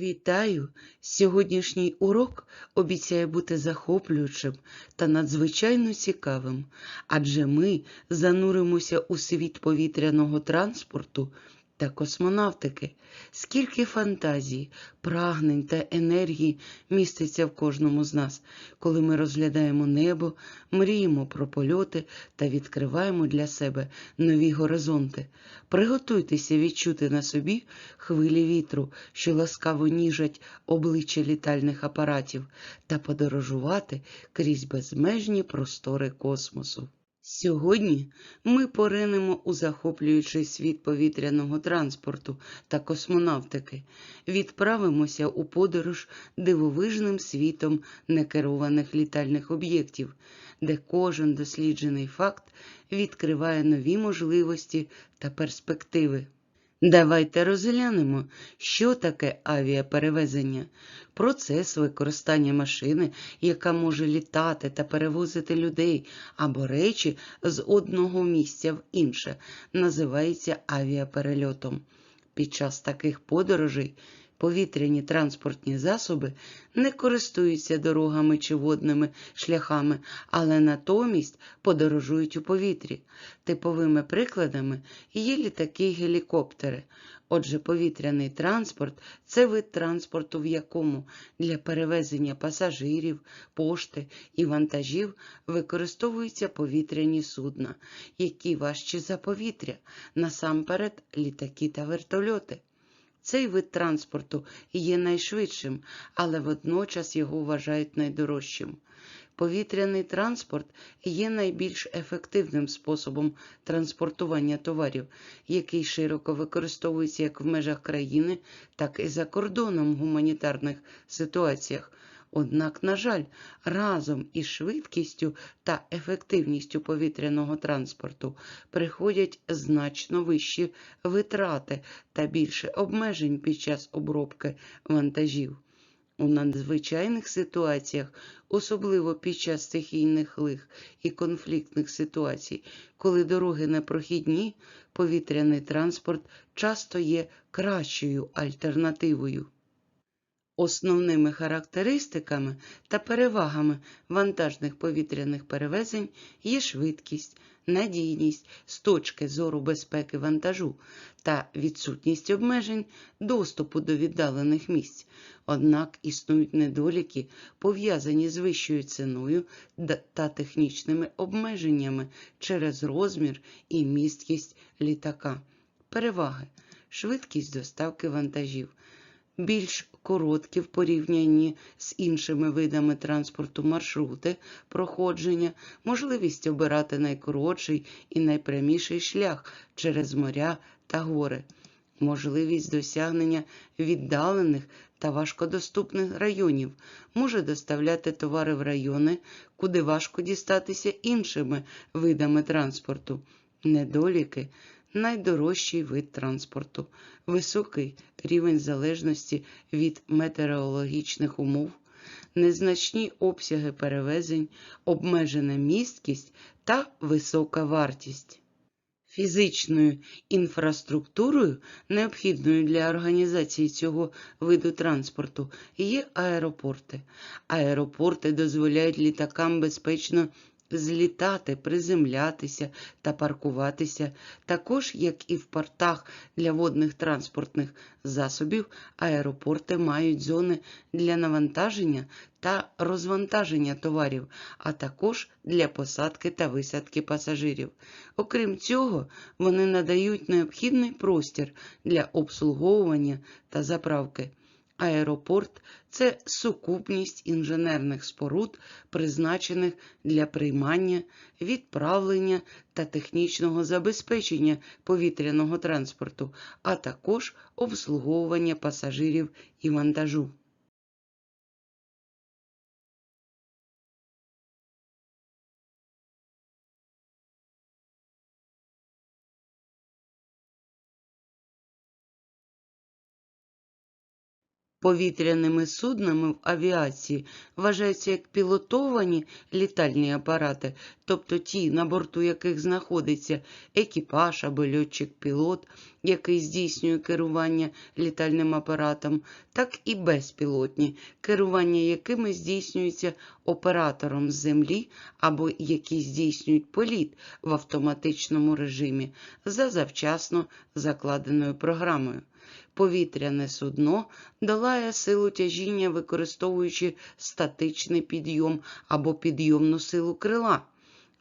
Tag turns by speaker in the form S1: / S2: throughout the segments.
S1: Вітаю! Сьогоднішній урок обіцяє бути захоплюючим та надзвичайно цікавим, адже ми зануримося у світ повітряного транспорту та космонавтики. Скільки фантазій, прагнень та енергії міститься в кожному з нас, коли ми розглядаємо небо, мріємо про польоти та відкриваємо для себе нові горизонти. Приготуйтеся відчути на собі хвилі вітру, що ласкаво ніжать обличчя літальних апаратів, та подорожувати крізь безмежні простори космосу. Сьогодні ми поринемо у захоплюючий світ повітряного транспорту та космонавтики, відправимося у подорож дивовижним світом некерованих літальних об'єктів, де кожен досліджений факт відкриває нові можливості та перспективи. Давайте розглянемо, що таке авіаперевезення, процес використання машини, яка може літати та перевозити людей або речі з одного місця в інше, називається авіаперельотом. Під час таких подорожей повітряні транспортні засоби не користуються дорогами чи водними шляхами, але натомість подорожують у повітрі. Типовими прикладами є літаки й гелікоптери. Отже, повітряний транспорт це вид транспорту, в якому для перевезення пасажирів, пошти і вантажів використовуються повітряні судна, які важчі за повітря, насамперед літаки та вертольоти. Цей вид транспорту є найшвидшим, але водночас його вважають найдорожчим. Повітряний транспорт є найбільш ефективним способом транспортування товарів, який широко використовується як в межах країни, так і за кордоном в гуманітарних ситуаціях. Однак, на жаль, разом із швидкістю та ефективністю повітряного транспорту приходять значно вищі витрати та більше обмежень під час обробки вантажів. У надзвичайних ситуаціях, особливо під час стихійних лих і конфліктних ситуацій, коли дороги непрохідні, повітряний транспорт часто є кращою альтернативою. Основними характеристиками та перевагами вантажних повітряних перевезень є швидкість, надійність з точки зору безпеки вантажу та відсутність обмежень доступу до віддалених місць. Однак існують недоліки, пов'язані з вищою ціною та технічними обмеженнями через розмір і місткість літака. Переваги швидкість доставки вантажів більш короткі в порівнянні з іншими видами транспорту маршрути проходження, можливість обирати найкоротший і найпряміший шлях через моря та гори, можливість досягнення віддалених та важкодоступних районів, може доставляти товари в райони, куди важко дістатися іншими видами транспорту. Недоліки найдорожчий вид транспорту, високий рівень залежності від метеорологічних умов, незначні обсяги перевезень, обмежена місткість та висока вартість. Фізичною інфраструктурою, необхідною для організації цього виду транспорту, є аеропорти. Аеропорти дозволяють літакам безпечно злітати, приземлятися та паркуватися, також як і в портах для водних транспортних засобів, аеропорти мають зони для навантаження та розвантаження товарів, а також для посадки та висадки пасажирів. Окрім цього, вони надають необхідний простір для обслуговування та заправки. Аеропорт це сукупність інженерних споруд, призначених для приймання, відправлення та технічного забезпечення повітряного транспорту, а також обслуговування пасажирів і вантажу. Повітряними суднами в авіації вважаються як пілотовані літальні апарати, тобто ті, на борту яких знаходиться екіпаж або льотчик-пілот, який здійснює керування літальним апаратом, так і безпілотні, керування якими здійснюється оператором з землі або які здійснюють політ в автоматичному режимі за завчасно закладеною програмою. Повітряне судно долає силу тяжіння, використовуючи статичний підйом або підйомну силу крила.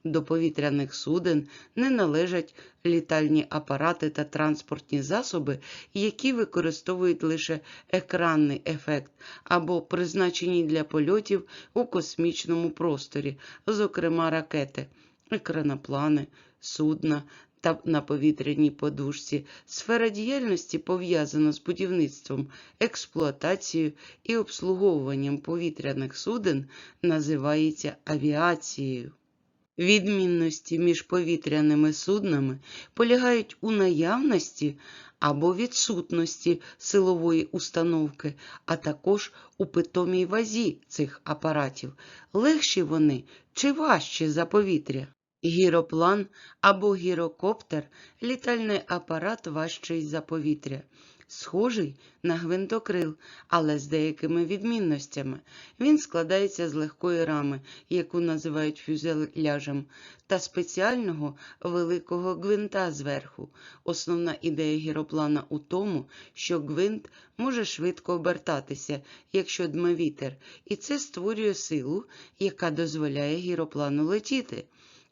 S1: До повітряних суден не належать літальні апарати та транспортні засоби, які використовують лише екранний ефект або призначені для польотів у космічному просторі, зокрема ракети, екраноплани, судна та на повітряній подушці. Сфера діяльності пов'язана з будівництвом, експлуатацією і обслуговуванням повітряних суден називається авіацією. Відмінності між повітряними суднами полягають у наявності або відсутності силової установки, а також у питомій вазі цих апаратів. Легші вони чи важчі за повітря? Гіроплан або гірокоптер літальний апарат важчий за повітря. Схожий на гвинтокрил, але з деякими відмінностями. Він складається з легкої рами, яку називають фюзеляжем, та спеціального великого гвинта зверху. Основна ідея гіроплана у тому, що гвинт може швидко обертатися, якщо дме вітер, і це створює силу, яка дозволяє гіроплану летіти.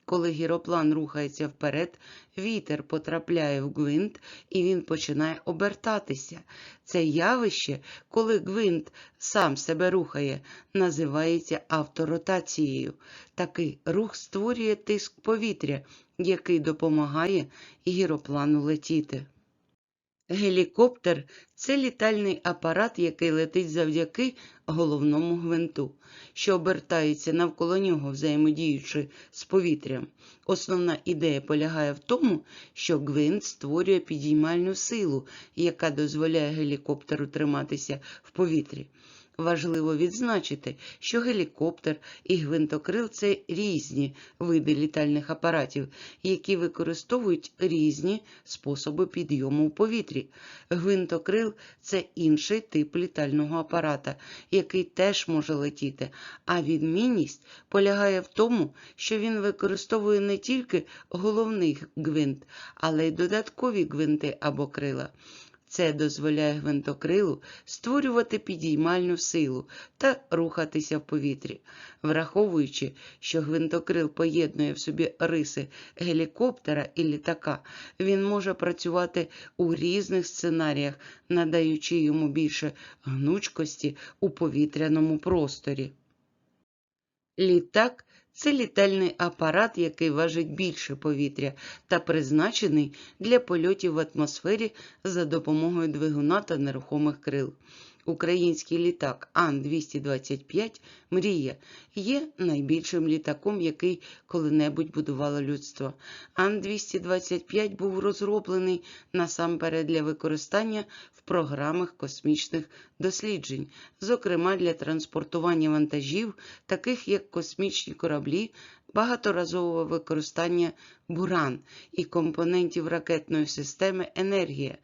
S1: Коли гіроплан рухається вперед, вітер потрапляє в гвинт і він починає обертатися. Це явище, коли гвинт сам себе рухає, називається авторотацією. Такий рух створює тиск повітря, який допомагає гіроплану летіти. Гелікоптер це літальний апарат, який летить завдяки головному гвинту, що обертається навколо нього, взаємодіючи з повітрям. Основна ідея полягає в тому, що гвинт створює підіймальну силу, яка дозволяє гелікоптеру триматися в повітрі. Важливо відзначити, що гелікоптер і гвинтокрил це різні види літальних апаратів, які використовують різні способи підйому в повітрі. Гвинтокрил це інший тип літального апарата, який теж може летіти, а відмінність полягає в тому, що він використовує не тільки головний гвинт, але й додаткові гвинти або крила. Це дозволяє гвинтокрилу створювати підіймальну силу та рухатися в повітрі. Враховуючи, що гвинтокрил поєднує в собі риси гелікоптера і літака, він може працювати у різних сценаріях, надаючи йому більше гнучкості у повітряному просторі. Літак це літальний апарат, який важить більше повітря та призначений для польотів в атмосфері за допомогою двигуна та нерухомих крил. Український літак Ан-225 Мрія є найбільшим літаком, який коли-небудь будувало людство. Ан-225 був розроблений насамперед для використання в програмах космічних досліджень, зокрема для транспортування вантажів, таких як космічні кораблі, багаторазового використання буран і компонентів ракетної системи енергія.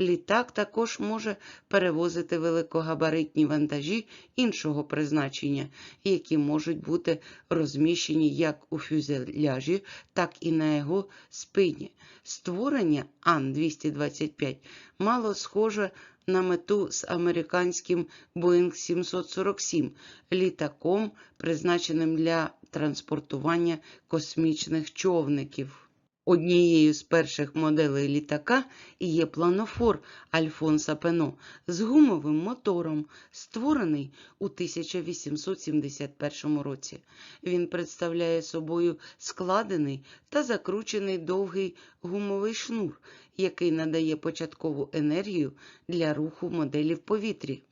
S1: Літак також може перевозити великогабаритні вантажі іншого призначення, які можуть бути розміщені як у фюзеляжі, так і на його спині. Створення Ан-225 мало схоже на мету з американським Boeing 747 літаком, призначеним для транспортування космічних човників. Однією з перших моделей літака є планофор Альфонса Пено з гумовим мотором, створений у 1871 році. Він представляє собою складений та закручений довгий гумовий шнур, який надає початкову енергію для руху моделі в повітрі.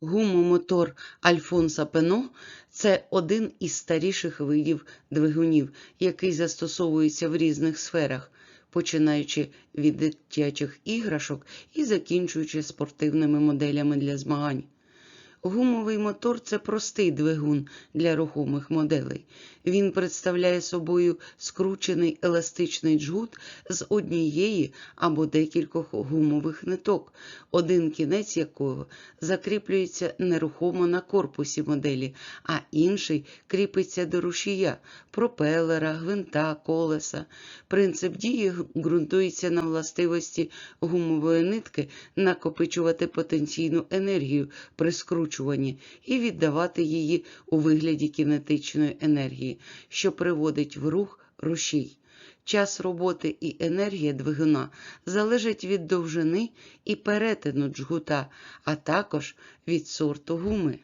S1: Гумомотор Альфонса Пено це один із старіших видів двигунів, який застосовується в різних сферах, починаючи від дитячих іграшок і закінчуючи спортивними моделями для змагань. Гумовий мотор це простий двигун для рухомих моделей. Він представляє собою скручений еластичний джгут з однієї або декількох гумових ниток, один кінець якого закріплюється нерухомо на корпусі моделі, а інший кріпиться до рушія, пропелера, гвинта, колеса. Принцип дії ґрунтується на властивості гумової нитки накопичувати потенційну енергію при скручуванні і віддавати її у вигляді кінетичної енергії, що приводить в рух рушій. Час роботи і енергія двигуна залежать від довжини і перетину джгута, а також від сорту гуми.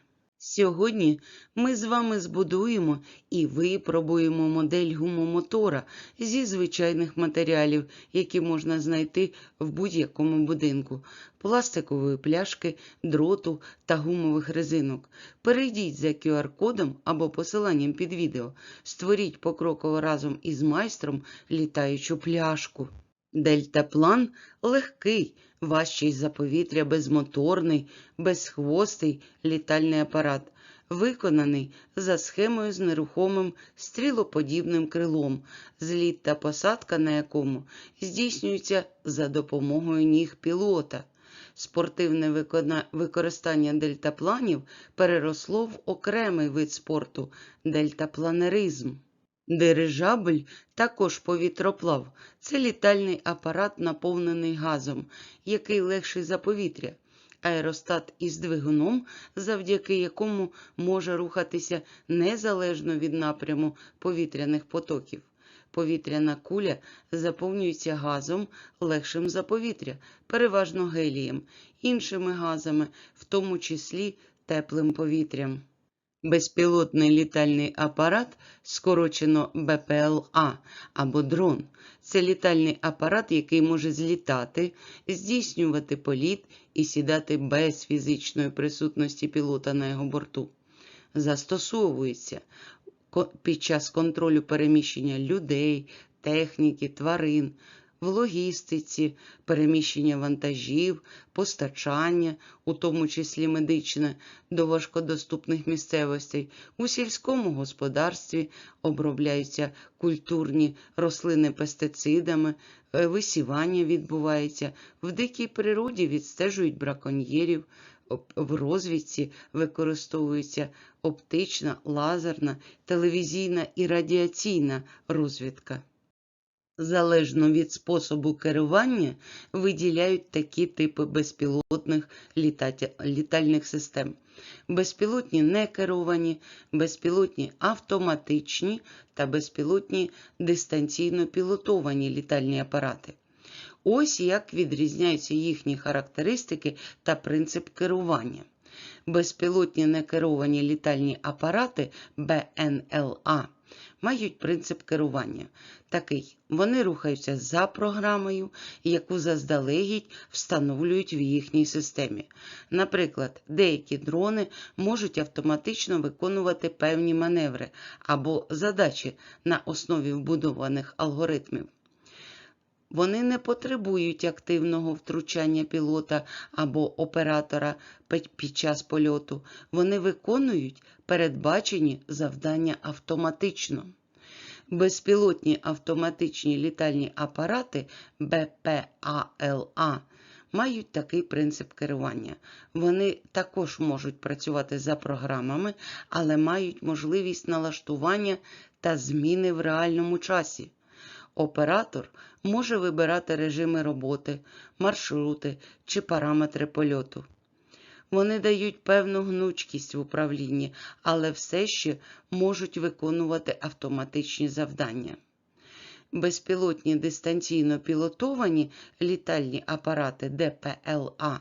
S1: Сьогодні ми з вами збудуємо і випробуємо модель гумомотора зі звичайних матеріалів, які можна знайти в будь-якому будинку: пластикової пляшки, дроту та гумових резинок. Перейдіть за QR-кодом або посиланням під відео, створіть покроково разом із майстром літаючу пляшку. Дельтаплан легкий, важчий за повітря, безмоторний, безхвостий літальний апарат, виконаний за схемою з нерухомим стрілоподібним крилом, зліт та посадка на якому здійснюється за допомогою ніг пілота. Спортивне використання дельтапланів переросло в окремий вид спорту дельтапланеризм. Дирижабль також повітроплав. Це літальний апарат, наповнений газом, який легший за повітря. Аеростат із двигуном, завдяки якому може рухатися незалежно від напряму повітряних потоків. Повітряна куля заповнюється газом, легшим за повітря, переважно гелієм, іншими газами, в тому числі теплим повітрям. Безпілотний літальний апарат, скорочено БПЛА або дрон. Це літальний апарат, який може злітати, здійснювати політ і сідати без фізичної присутності пілота на його борту. Застосовується під час контролю переміщення людей, техніки, тварин, в логістиці, переміщення вантажів, постачання, у тому числі медичне, до важкодоступних місцевостей. У сільському господарстві обробляються культурні рослини пестицидами, е, висівання відбувається, в дикій природі відстежують браконьєрів, в розвідці використовується оптична, лазерна, телевізійна і радіаційна розвідка. Залежно від способу керування виділяють такі типи безпілотних літальних систем: безпілотні некеровані, безпілотні автоматичні та безпілотні дистанційно пілотовані літальні апарати. Ось як відрізняються їхні характеристики та принцип керування. Безпілотні некеровані літальні апарати БНЛА мають принцип керування. Такий, вони рухаються за програмою, яку заздалегідь встановлюють в їхній системі. Наприклад, деякі дрони можуть автоматично виконувати певні маневри або задачі на основі вбудованих алгоритмів. Вони не потребують активного втручання пілота або оператора під час польоту. Вони виконують передбачені завдання автоматично. Безпілотні автоматичні літальні апарати БПАЛА мають такий принцип керування. Вони також можуть працювати за програмами, але мають можливість налаштування та зміни в реальному часі. Оператор може вибирати режими роботи, маршрути чи параметри польоту. Вони дають певну гнучкість в управлінні, але все ще можуть виконувати автоматичні завдання. Безпілотні дистанційно пілотовані літальні апарати ДПЛА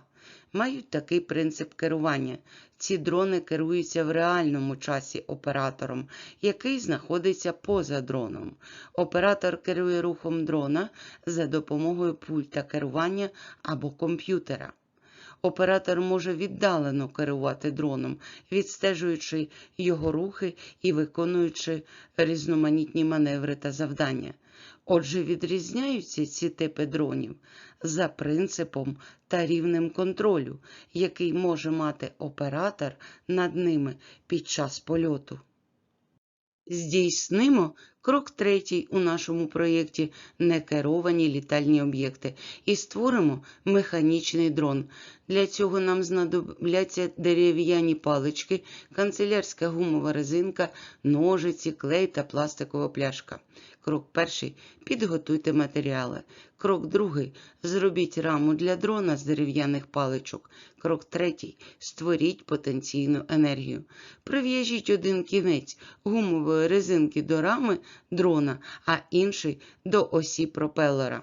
S1: мають такий принцип керування. Ці дрони керуються в реальному часі оператором, який знаходиться поза дроном. Оператор керує рухом дрона за допомогою пульта керування або комп'ютера. Оператор може віддалено керувати дроном, відстежуючи його рухи і виконуючи різноманітні маневри та завдання. Отже, відрізняються ці типи дронів за принципом та рівнем контролю, який може мати оператор над ними під час польоту. Здійснимо крок третій у нашому проєкті некеровані літальні об'єкти і створимо механічний дрон. Для цього нам знадобляться дерев'яні палички, канцелярська гумова резинка, ножиці, клей та пластикова пляшка. Крок перший підготуйте матеріали. Крок другий зробіть раму для дрона з дерев'яних паличок. Крок третій створіть потенційну енергію. Прив'яжіть один кінець гумової резинки до рами дрона, а інший до осі пропелера.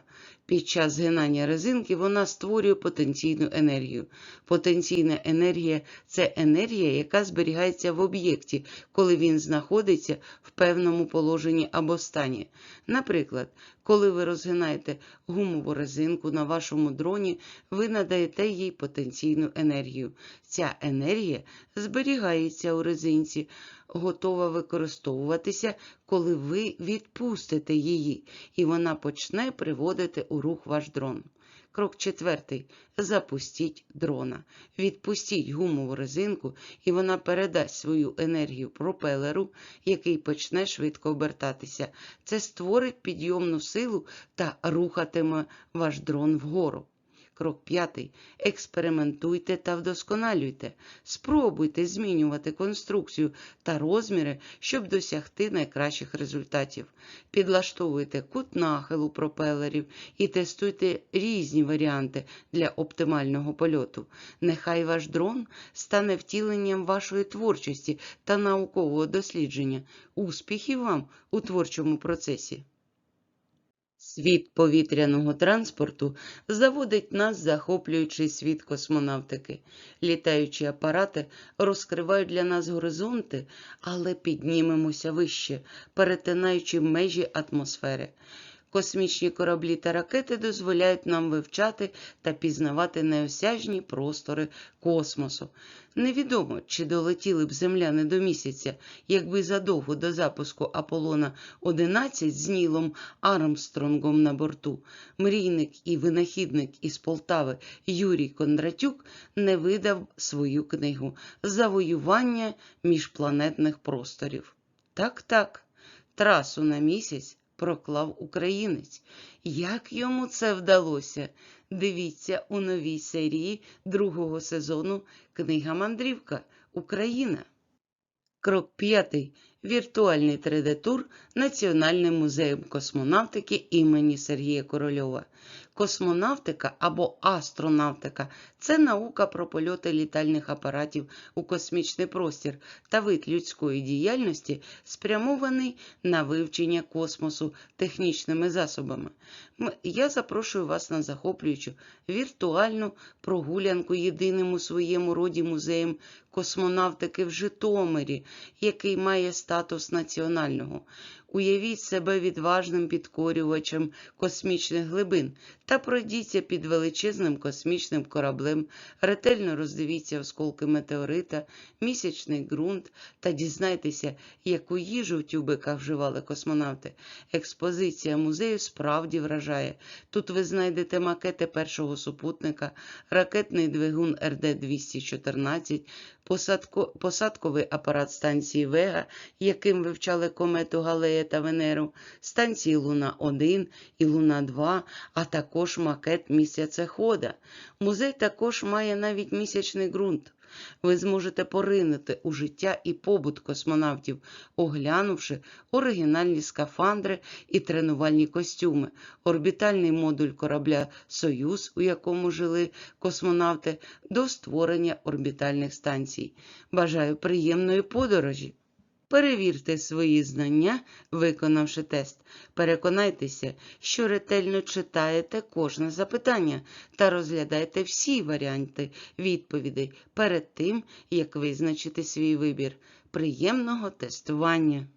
S1: Під час згинання резинки вона створює потенційну енергію. Потенційна енергія це енергія, яка зберігається в об'єкті, коли він знаходиться в певному положенні або стані. Наприклад, коли ви розгинаєте гумову резинку на вашому дроні, ви надаєте їй потенційну енергію. Ця енергія зберігається у резинці, готова використовуватися, коли ви відпустите її, і вона почне приводити у рух ваш дрон. Крок четвертий. Запустіть дрона. Відпустіть гумову резинку, і вона передасть свою енергію пропелеру, який почне швидко обертатися. Це створить підйомну силу та рухатиме ваш дрон вгору. Крок п'ятий. Експериментуйте та вдосконалюйте. Спробуйте змінювати конструкцію та розміри, щоб досягти найкращих результатів. Підлаштовуйте кут нахилу пропелерів і тестуйте різні варіанти для оптимального польоту. Нехай ваш дрон стане втіленням вашої творчості та наукового дослідження. Успіхів вам у творчому процесі! Світ повітряного транспорту заводить нас захоплюючий світ космонавтики. Літаючі апарати розкривають для нас горизонти, але піднімемося вище, перетинаючи межі атмосфери. Космічні кораблі та ракети дозволяють нам вивчати та пізнавати неосяжні простори космосу. Невідомо, чи долетіли б земляни до місяця, якби задовго до запуску Аполлона 11 з Нілом Армстронгом на борту мрійник і винахідник із Полтави Юрій Кондратюк не видав свою книгу Завоювання міжпланетних просторів. Так, так, трасу на місяць проклав українець. Як йому це вдалося? Дивіться у новій серії другого сезону Книга Мандрівка Україна. Крок п'ятий. Віртуальний 3D-тур Національним музеєм космонавтики імені Сергія Корольова. Космонавтика або астронавтика це наука про польоти літальних апаратів у космічний простір та вид людської діяльності, спрямований на вивчення космосу технічними засобами. Я запрошую вас на захоплюючу віртуальну прогулянку єдиним у своєму роді музеєм космонавтики в Житомирі, який має статус національного. Уявіть себе відважним підкорювачем космічних глибин та пройдіться під величезним космічним кораблем, ретельно роздивіться осколки метеорита, місячний ґрунт та дізнайтеся, яку їжу в тюбиках вживали космонавти. Експозиція музею справді вражає. Тут ви знайдете макети першого супутника, ракетний двигун РД-214, посадко... посадковий апарат станції Вега, яким вивчали комету Галея та Венеру, станції Луна-1 і Луна-2, а також макет місяцехода. Музей також має навіть місячний ґрунт. Ви зможете поринути у життя і побут космонавтів, оглянувши оригінальні скафандри і тренувальні костюми, орбітальний модуль корабля Союз, у якому жили космонавти, до створення орбітальних станцій. Бажаю приємної подорожі! Перевірте свої знання, виконавши тест. Переконайтеся, що ретельно читаєте кожне запитання та розглядайте всі варіанти відповідей перед тим, як визначити свій вибір. Приємного тестування!